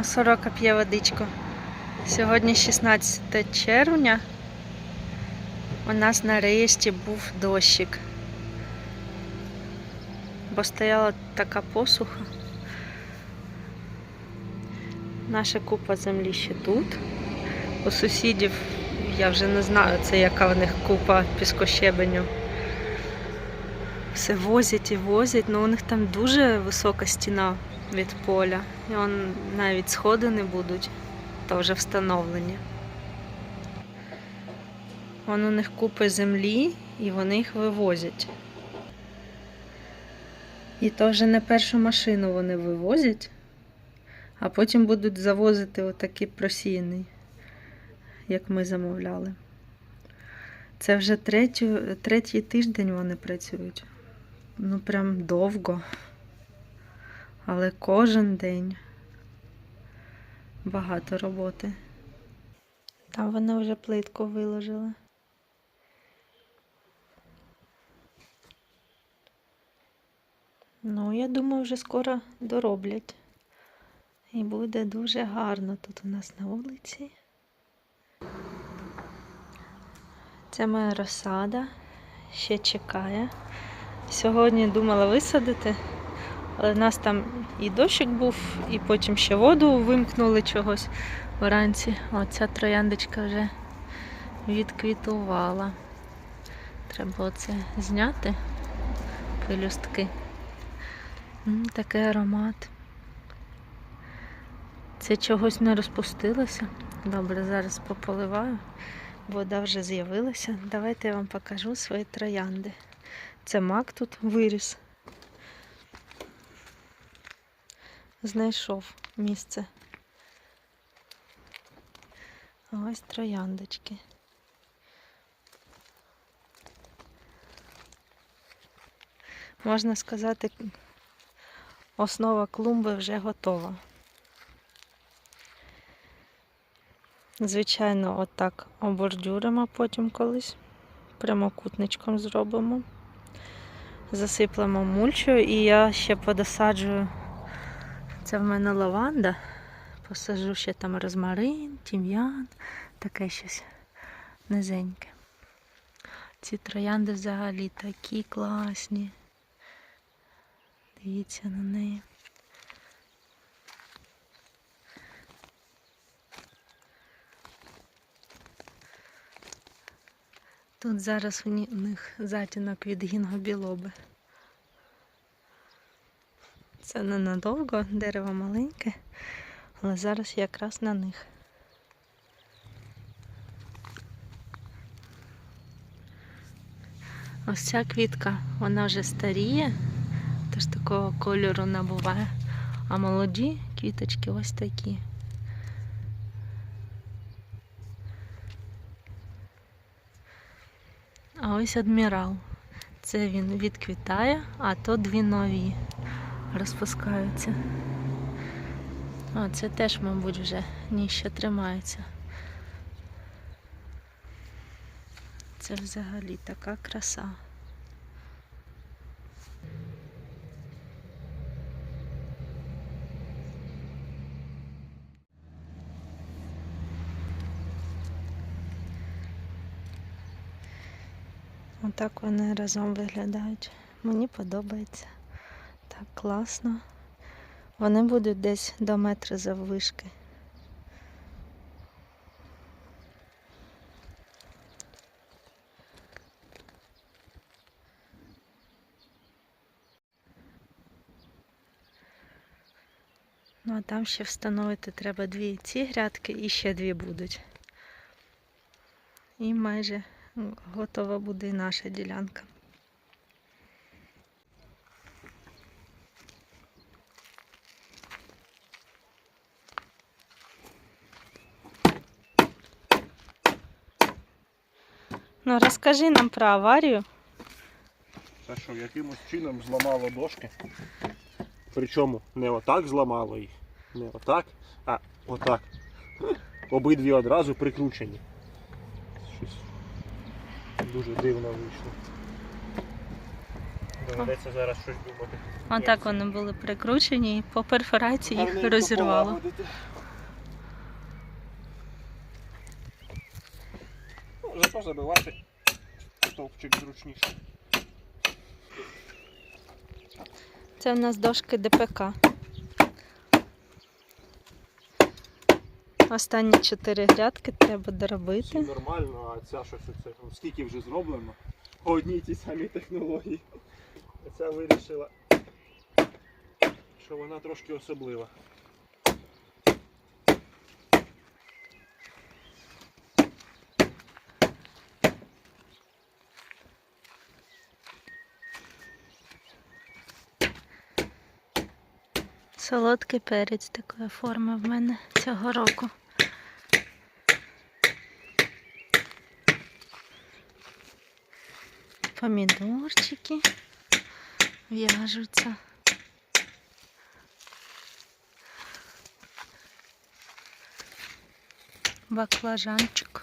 О, сорока п'є водичку. Сьогодні 16 червня. У нас нарешті був дощик. Бо стояла така посуха. Наша купа землі ще тут. У сусідів я вже не знаю, це яка в них купа піскощебеню. Все возять і возять, але у них там дуже висока стіна від поля. І он навіть сходи не будуть, то вже встановлені. Вон у них купи землі і вони їх вивозять. І то вже не першу машину вони вивозять, а потім будуть завозити отакий просіяний, як ми замовляли. Це вже третю, третій тиждень вони працюють. Ну, прям довго. Але кожен день багато роботи. Там вони вже плитку виложили. Ну, я думаю, вже скоро дороблять. І буде дуже гарно тут у нас на вулиці. Це моя розсада. Ще чекає. Сьогодні думала висадити, але в нас там і дощик був, і потім ще воду вимкнули чогось вранці. Оця трояндочка вже відквітувала. Треба оце зняти пелюстки. Такий аромат. Це чогось не розпустилося. Добре, зараз пополиваю. Вода вже з'явилася. Давайте я вам покажу свої троянди. Це мак тут виріс. Знайшов місце. Ось трояндочки. Можна сказати, основа клумби вже готова. Звичайно, отак обордюримо потім колись. Прямокутничком зробимо. Засиплемо мульчою і я ще подосаджую. Це в мене лаванда. Посажу ще там розмарин, тім'ян, таке щось низеньке. Ці троянди взагалі такі класні. Дивіться на неї. Тут зараз у них затінок від гінгобілоби. Це ненадовго, дерево маленьке, але зараз якраз на них. Ось ця квітка, вона вже старіє, тож такого кольору набуває. А молоді квіточки ось такі. А ось адмірал. Це він відквітає, а то дві нові розпускаються. О, це теж, мабуть, вже ніщо тримається. Це взагалі така краса. Отак вони разом виглядають. Мені подобається. Класно. Вони будуть десь до метра заввишки. Ну, а там ще встановити треба дві ці грядки і ще дві будуть. І майже готова буде і наша ділянка. Ну, розкажи нам про аварію. Це що якимось чином зламало дошки. Причому не отак зламало їх, не отак, а отак. Обидві одразу прикручені. Щось дуже дивно вийшло. Доведеться зараз щось думати. А так вони були прикручені і по перфорації їх розірвало. Забивати стовпчик зручніше. Це в нас дошки ДПК. Останні чотири грядки треба доробити. нормально, а ця щось оце, ну, скільки вже зроблено. По одній тій самій технології. А ця вирішила, що вона трошки особлива. Солодкий перець такої форми в мене цього року. Помідорчики в'яжуться. Баклажанчик.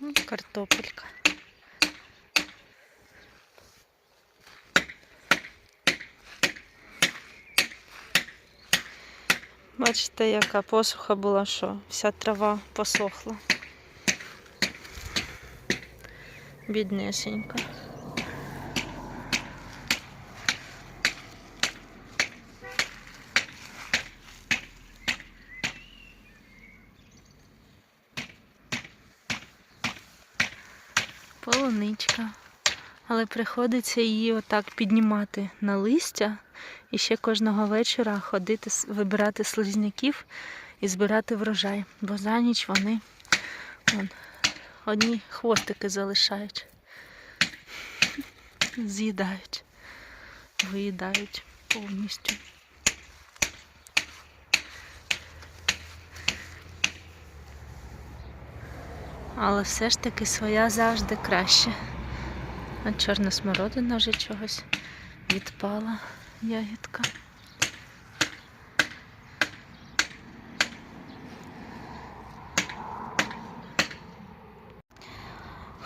Ну, Картопелька. Бачите, яка посуха була, що вся трава посохла. Біднесенька. Але приходиться її отак піднімати на листя і ще кожного вечора ходити, вибирати слизняків і збирати врожай, бо за ніч вони вон, одні хвостики залишають, з'їдають, виїдають повністю. Але все ж таки своя завжди краще. А чорна смородина вже чогось відпала ягідка.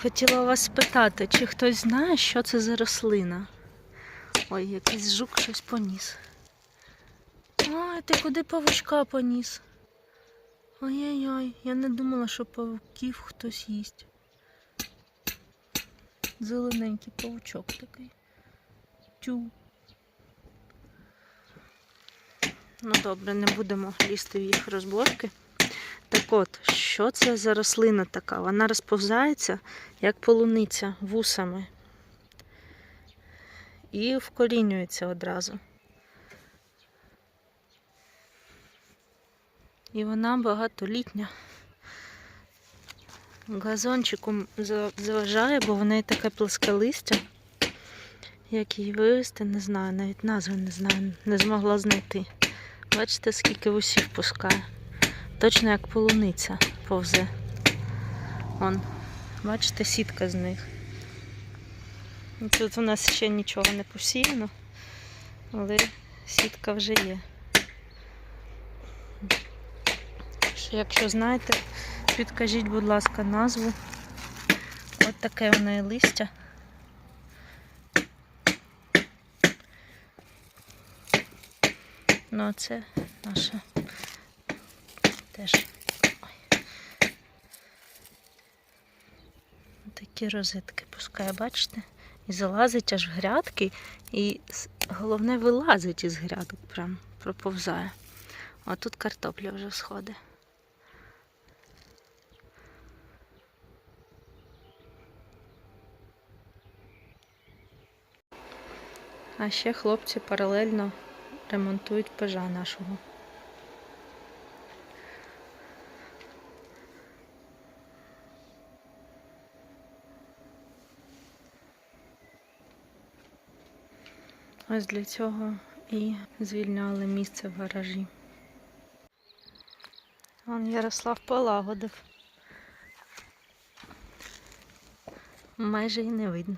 Хотіла вас спитати, чи хтось знає, що це за рослина? Ой, якийсь жук щось поніс. Ой, ти куди павучка поніс? Ой-ой-ой, я не думала, що павуків хтось їсть. Зелененький павучок такий. Тю. Ну добре, не будемо лізти в їх розборки. Так от, що це за рослина така? Вона розповзається, як полуниця, вусами. І вкорінюється одразу. І вона багатолітня. Газончиком за- заважає, бо в неї таке плоске листя. Як її вивезти, не знаю, навіть назви не знаю, не змогла знайти. Бачите, скільки вусів пускає. Точно як полуниця повзе. Вон, бачите, сітка з них. Тут у нас ще нічого не посіяно, але сітка вже є. Якщо знаєте, підкажіть, будь ласка, назву. От таке в неї листя. Ну, а це наша теж. Ой. Такі розетки пускає, бачите? І залазить аж в грядки, і головне вилазить із грядок, прям проповзає. А тут картопля вже сходить. А ще хлопці паралельно ремонтують пежа нашого. Ось для цього і звільняли місце в гаражі. Вон Ярослав полагодив. Майже і не видно.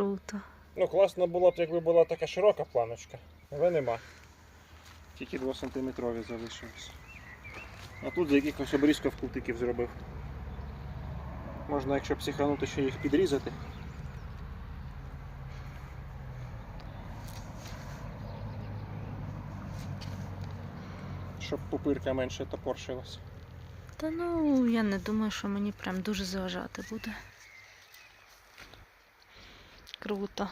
Круто. Ну, класно було б, якби була така широка планочка, але нема. Тільки 2 сантиметрові залишилось. А тут за якихось обрізків кутиків зробив. Можна, якщо психанути, ще їх підрізати. Щоб пупирка менше топорщилась. Та ну, я не думаю, що мені прям дуже заважати буде. Круто.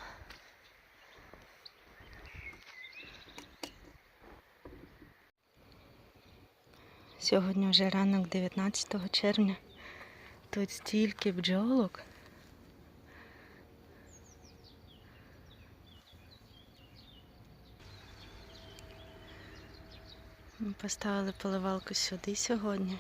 Сьогодні вже ранок 19 червня. Тут стільки бджолок. Ми Поставили поливалку сюди сьогодні.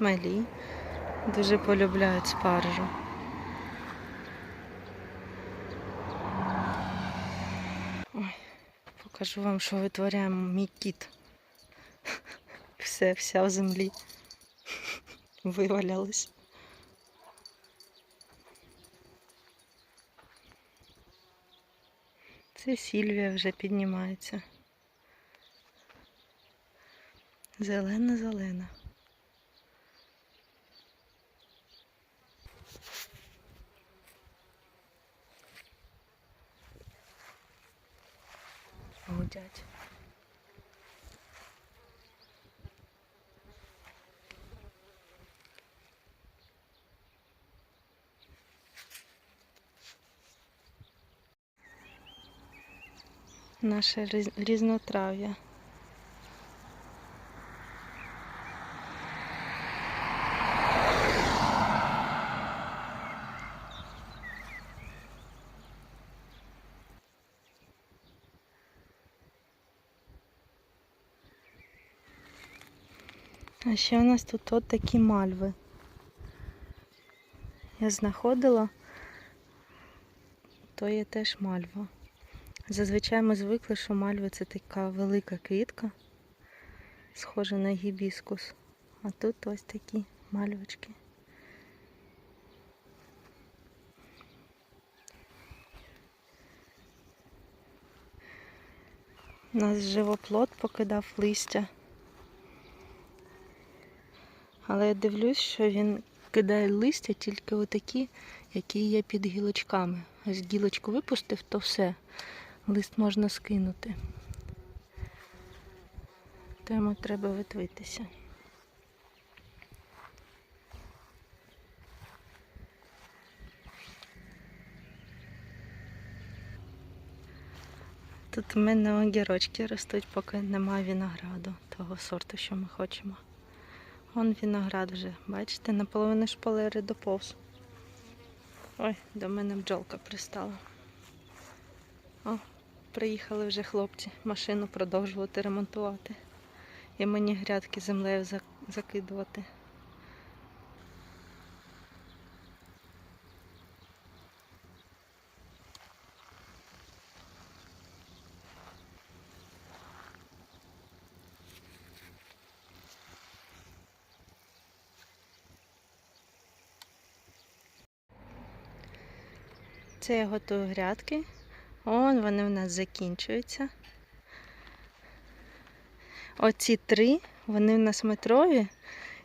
Шмелі дуже полюбляють спаржу. Ой, покажу вам, що витворяє мій кіт. Все, вся в землі. Вивалялась. Це Сільвія вже піднімається. Зелена-зелена. Гудять. Наше різ- різнотрав'я. А ще у нас тут от такі мальви. Я знаходила, то є теж мальва. Зазвичай ми звикли, що мальви це така велика квітка, схожа на гібіскус. А тут ось такі мальвочки. У нас живоплод покидав листя. Але я дивлюсь, що він кидає листя тільки отакі, які є під гілочками. Ось гілочку випустив, то все. Лист можна скинути. То йому треба витвитися. Тут у мене огірочки ростуть, поки немає винограду, того сорту, що ми хочемо. Вон виноград вже, бачите, наполовину шпалери доповз. Ой, до мене бджолка пристала. О, приїхали вже хлопці машину продовжувати ремонтувати. І мені грядки землею закидувати. Це я готую грядки. Он вони в нас закінчуються. Оці три, вони в нас метрові.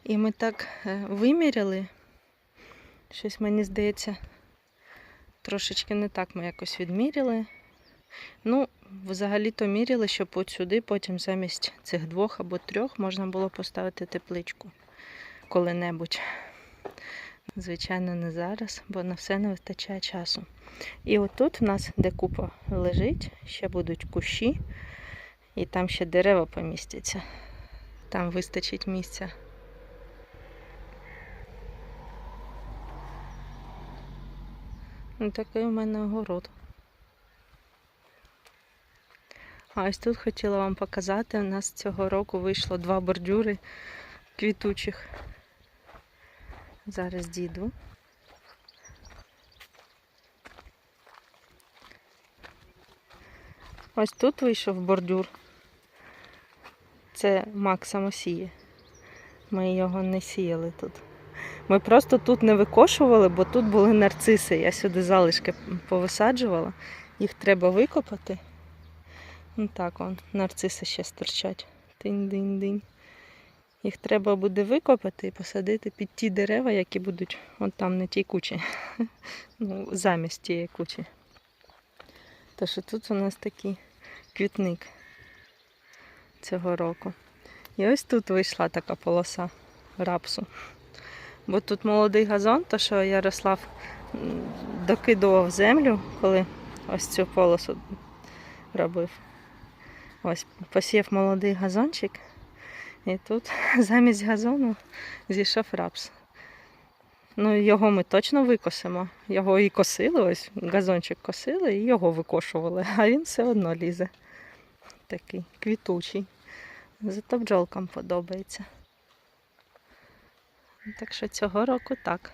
І ми так е, виміряли. Щось мені здається, трошечки не так ми якось відміряли. Ну, взагалі-то міряли, щоб от сюди потім замість цих двох або трьох можна було поставити тепличку коли-небудь. Звичайно, не зараз, бо на все не вистачає часу. І отут в нас, де купа лежить, ще будуть кущі, і там ще дерева помістяться. Там вистачить місця. Ну, такий у мене огород. А ось тут хотіла вам показати, у нас цього року вийшло два бордюри квітучих. Зараз дійду. Ось тут вийшов бордюр. Це Мак самосіє. Ми його не сіяли тут. Ми просто тут не викошували, бо тут були нарциси. Я сюди залишки повисаджувала. Їх треба викопати. Ну так, вон, нарциси ще стирчать. Тинь-динь-динь. Їх треба буде викопати і посадити під ті дерева, які будуть от там на тій кучі. Ну, замість тієї кучі. Тож тут у нас такий квітник цього року. І ось тут вийшла така полоса рапсу. Бо тут молодий газон, то що Ярослав докидував землю, коли ось цю полосу робив. Ось посів молодий газончик, і тут замість газону зійшов рапс. Ну, його ми точно викосимо. Його і косили, ось газончик косили і його викошували, а він все одно лізе. Такий квітучий. Зато бджолкам подобається. Так що цього року так.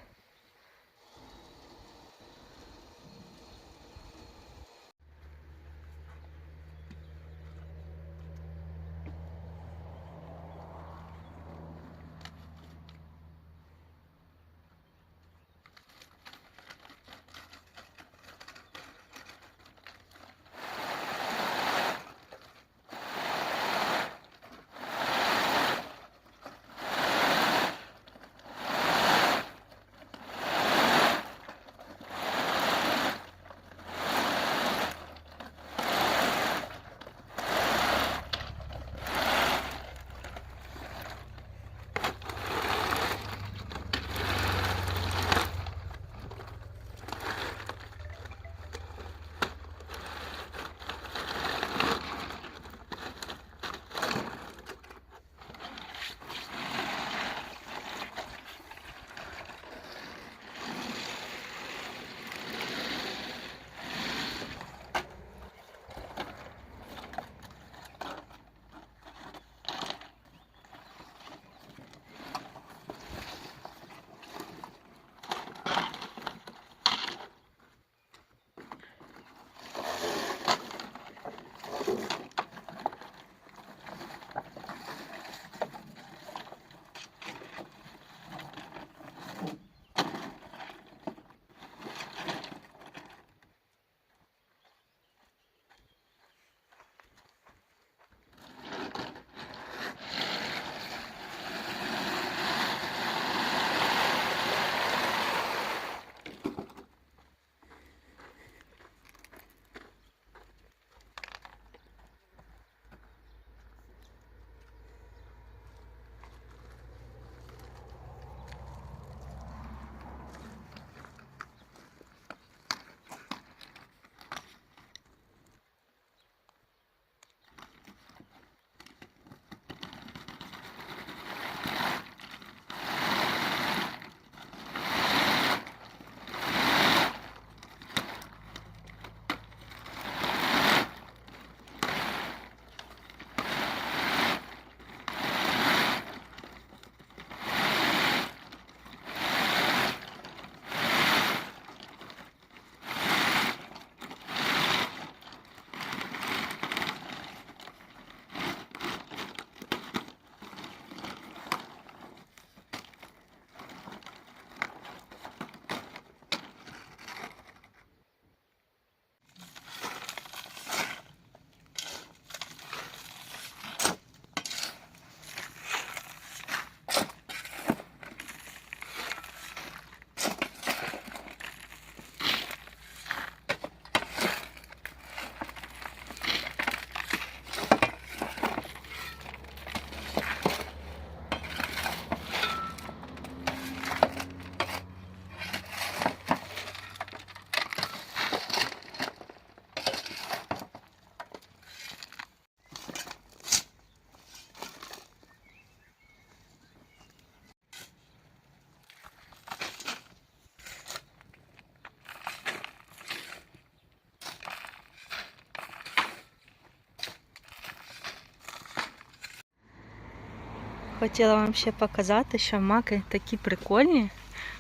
Хотіла вам ще показати, що маки такі прикольні.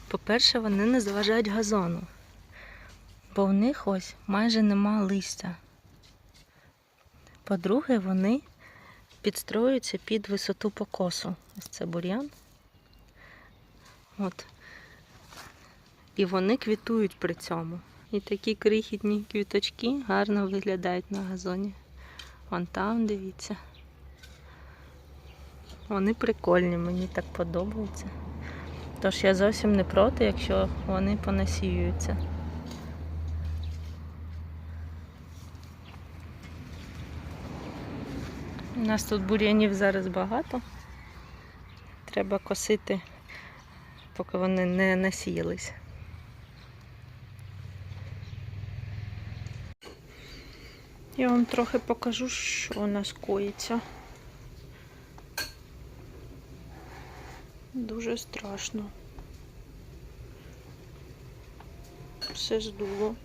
По-перше, вони не заважають газону, бо в них ось майже нема листя. По-друге, вони підстроюються під висоту покосу. Ось це бур'ян. От. І вони квітують при цьому. І такі крихітні квіточки гарно виглядають на газоні. Вон там, дивіться. Вони прикольні, мені так подобаються. Тож я зовсім не проти, якщо вони понасіюються. У нас тут бур'янів зараз багато. Треба косити, поки вони не насіялись. Я вам трохи покажу, що у нас коїться. Дуже страшно. Все здуло.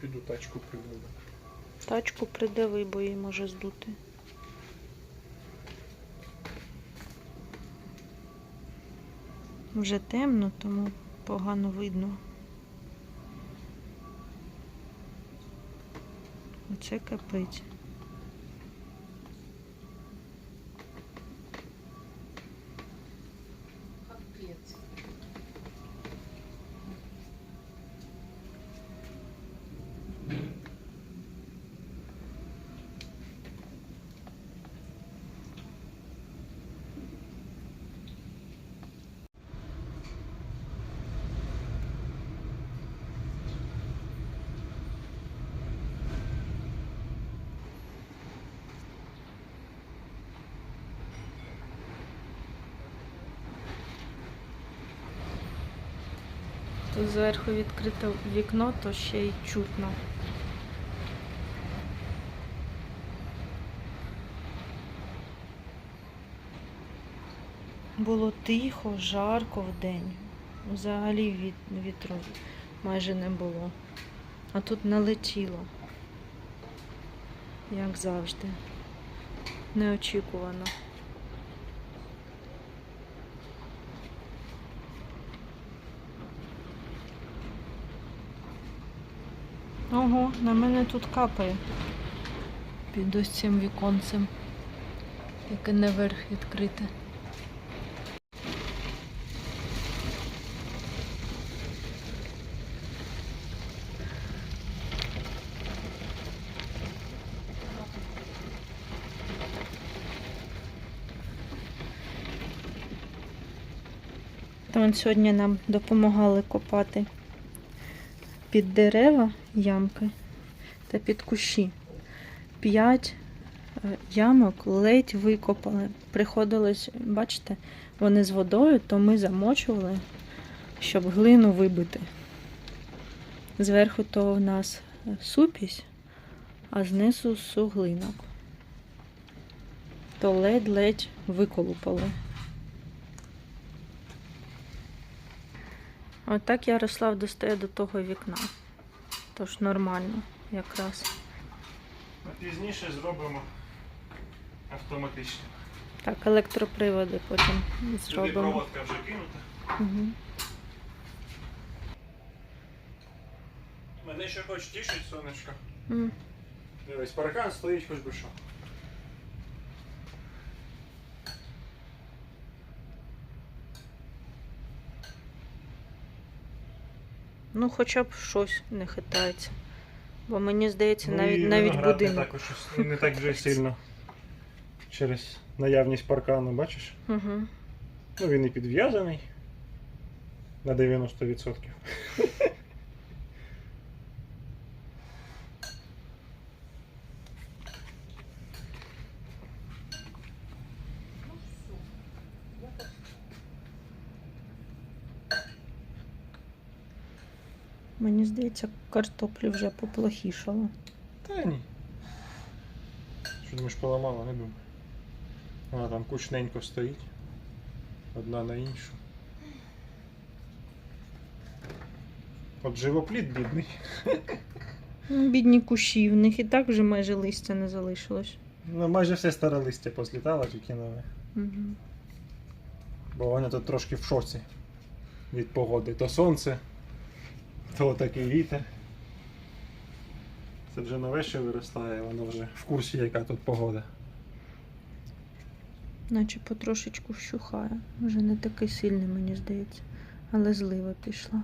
Піду тачку придави. Тачку придави, бо її може здути. Вже темно, тому погано видно. Оце капець. Тут зверху відкрите вікно, то ще й чутно. Було тихо, жарко вдень. Взагалі від, вітру майже не було. А тут налетіло. Як завжди. Неочікувано. Ого, на мене тут капає. Під ось цим віконцем, яке наверх відкрите. Там сьогодні нам допомагали копати під дерева ямки та під кущі. П'ять е, ямок ледь викопали. Приходилось, бачите, вони з водою, то ми замочували, щоб глину вибити. Зверху то у нас супісь, а знизу суглинок. То ледь-ледь виколупали. Отак Ярослав достає до того вікна. Тож нормально якраз. А пізніше зробимо автоматично. Так, електроприводи потім Сюди зробимо. проводка вже кинута. Угу. Мене ще хоч тішить, сонечко. М. Дивись, паркан стоїть хоч би що. Ну, хоча б щось не хитається. Бо мені здається, Ну, навіть і навіть будинок. також, не так вже сильно через наявність паркану, бачиш? Угу. Ну він і підв'язаний на 90%. Мені здається, картоплі вже поплохішало. Та ні. Що думаєш, поламала, не думаю. Вона там кучненько стоїть. Одна на іншу. От живопліт бідний. Ну, Бідні кущі, в них і так вже майже листя не залишилось. Ну, майже все старе листя позлітало, тільки нове. Угу. Бо вони тут трошки в шоці від погоди. То сонце, то такий вітер. Це вже нове ще виростає, воно вже в курсі, яка тут погода. Наче потрошечку вщухає. Вже не такий сильний, мені здається. Але злива пішла.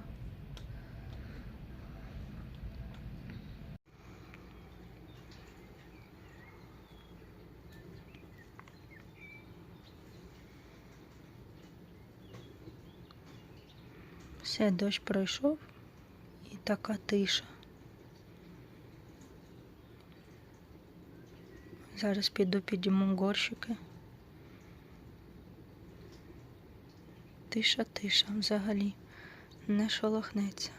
Все, дощ пройшов така тиша. Зараз піду підійму горщики. Тиша, тиша взагалі не шолохнеться.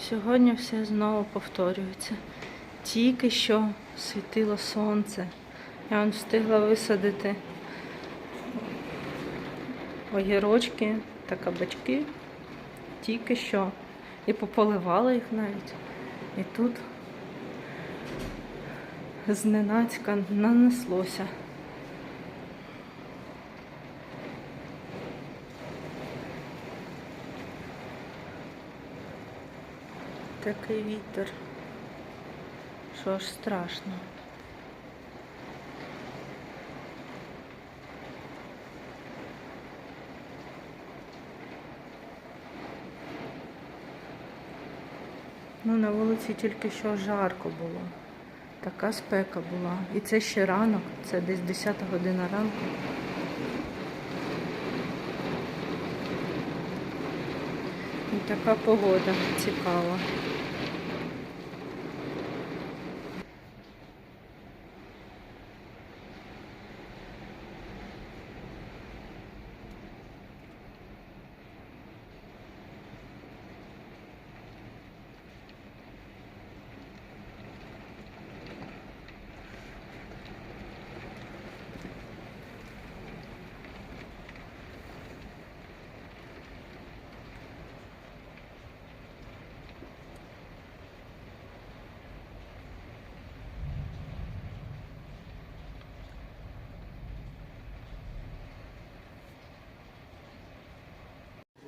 Сьогодні все знову повторюється. Тільки що світило сонце. Я он встигла висадити огірочки та кабачки. Тільки що. І пополивала їх навіть. І тут зненацька нанеслося. Такий вітер, що аж страшно. Ну, на вулиці тільки що жарко було. Така спека була. І це ще ранок, це десь 10 година ранку. І така погода цікава.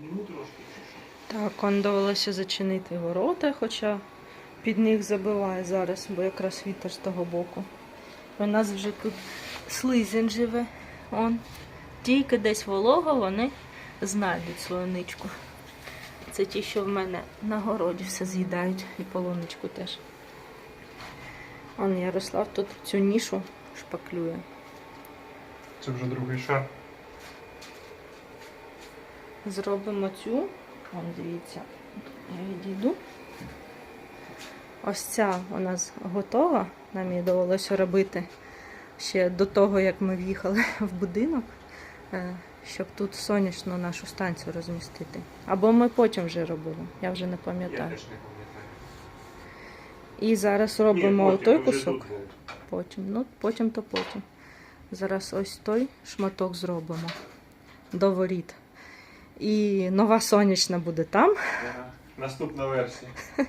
Ну трошки. Так, он довелося зачинити ворота, хоча під них забиває зараз, бо якраз вітер з того боку. У нас вже тут слизень живе. Он. Тільки десь волого вони знайдуть свою ничку. Це ті, що в мене на городі все з'їдають і полуничку теж. Он Ярослав тут цю нішу шпаклює. Це вже другий шар. Зробимо цю. Вон, дивіться, я відійду. Ось ця у нас готова. Нам її довелося робити ще до того, як ми в'їхали в будинок, е, щоб тут сонячну нашу станцію розмістити. Або ми потім вже робили, я вже не пам'ятаю. теж не пам'ятаю. І зараз робимо той кусок. Потім. Ну, потім то потім. Зараз ось той шматок зробимо до воріт. І нова сонячна буде там. Ага. Наступна версія.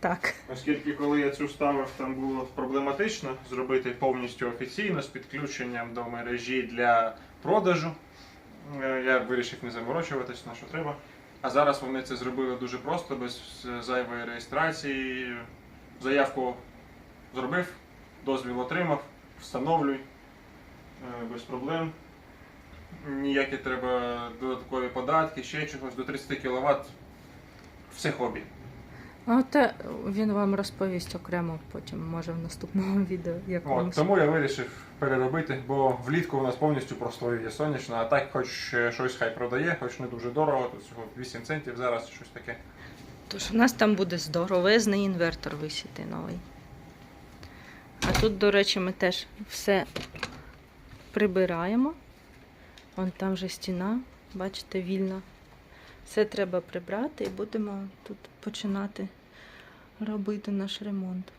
Так. Оскільки коли я цю ставив, там було проблематично зробити повністю офіційно з підключенням до мережі для продажу. Е, Я вирішив не заморочуватись на що треба. А зараз вони це зробили дуже просто, без зайвої реєстрації. Заявку зробив, дозвіл отримав, встановлюй е, без проблем. Ніякі треба додаткові податки, ще чогось до 30 кВт. Все хобі. А те він вам розповість окремо потім, може в наступному відео От, якомусь. тому я вирішив переробити, бо влітку у нас повністю простоює сонячна, а так хоч е, щось хай продає, хоч не дуже дорого, тут всього 8 центів зараз щось таке. Тож у нас там буде здоровезний інвертор висіти новий. А тут, до речі, ми теж все прибираємо. Вон там вже стіна, бачите, вільна. Все треба прибрати і будемо тут починати робити наш ремонт.